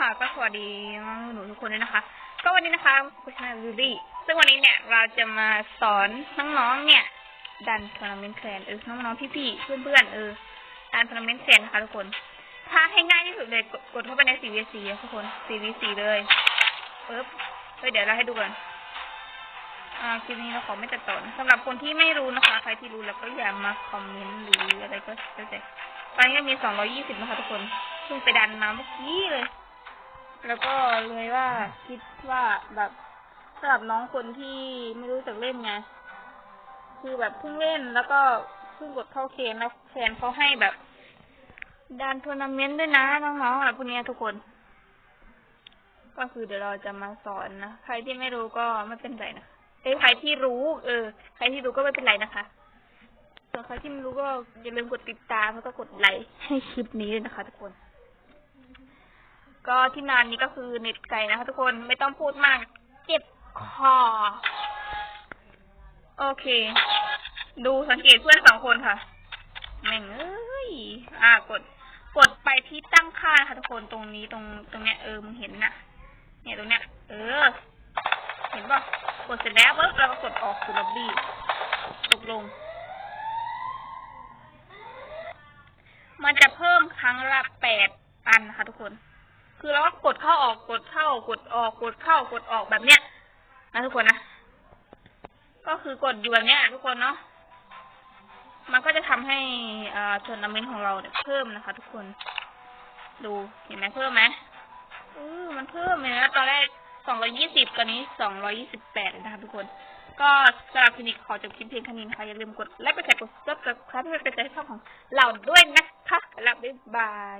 ค่ะ ก็สวัสดีน้องหนูทุกคนด้วยนะคะ ก็วันนี้นะคะคุณชาลูลี่ ซึ่งวันนี้เนี่ยเราจะมาสอนน้องๆเนี่ย ดันทัวร์นาเมนต์แคลนเออน้องๆพี่ๆเพื่อนๆเออดันทัวร์นาเมนต์แคลนนะคะทุกคน ถ้าให้ง่ายที่สุดเลยกดเข้าไปใน CVC อะทุกคน CVC เลยปึ๊บเฮ้ยเดี๋ยวเราให้ดูก่อนอ่าคลิปนี้เราขอไม่ตัดต่อนะสำหรับคนที่ไม่รู้นะคะ ใครที่รู้แล้วก็อย่ามาคอมเมนต์หรืออะไรก็แล้วแต่ตอนนี้มี 220 นะคะทุกคน เพิ่งไปดันมาเมื่อกี้เลย แล้วก็เลยว่าคิดว่าแบบสำหรับน้องคนที่ไม่รู้จักเล่นไง คือแบบเพิ่งเล่นแล้วก็เพิ่งกดเข้าเคนแล้วแฟนเขาให้แบบดันทัวร์นาเมนต์ด้วยนะน้องๆอะไรพวกเนี้ยทุกคน ก็คือเดี๋ยวเราจะมาสอนนะใครที่ไม่รู้ก็ไม่เป็นไรนะเอ้ใครที่รู้ เออ ใครที่รู้ก็ไม่เป็นไรนะคะส่วนใครที่ไม่รู้ก็อย่าลืมกดติดตามแล้วก็กดไลค์ให้คลิปนี้ด้วยนะคะ ทุกคน ก็ที่นานนี้ก็คือเน็ตไกนะคะทุกคนไม่ต้องพูดมาก เจ็บคอ โอเค ดูสังเกตเพื่อนสองคนค่ะ แม่งเอ้ย อ่ากด กดไปที่ตั้งค่านะคะทุกคนตรงนี้ตรงตรงเนี้ยเออมึงเห็นน่ะเนี่ยตรงเนี้ย เออ เห็นป่ะกดเสร็จแล้วปุ๊บเราก็กดออกสู่ล็อบบี้ตกลง มันจะเพิ่มครั้งละแปดอันนะคะทุกคน คือเราก็กดเข้าออกกดเข้ากดออกกดเข้ากดออกแบบเนี้ยนะทุกคนนะ ก็คือกดอยู่แบบเนี้ยทุกคนเนาะ มันก็จะทำให้อ่าทัวร์นาเมนต์ของเราเนี่ยเพิ่มนะคะ ทุกคน ดูเห็นไหมเพิ่มไหมเออมันเพิ่มเลยนะตอนแรกสองร้อยี่สิบตอนนี้สองร้อยี่สิบแปดนะคะทุกคน ก็สำหรับคลินิกขอจบคลิปเพียงแค่นี้นะคะอย่าลืมกดไลค์กดแชร์กดซับสไครป์เพื่อเป็นกำลังใจให้ช่องของเราด้วยนะคะแล้วบ๊ายบาย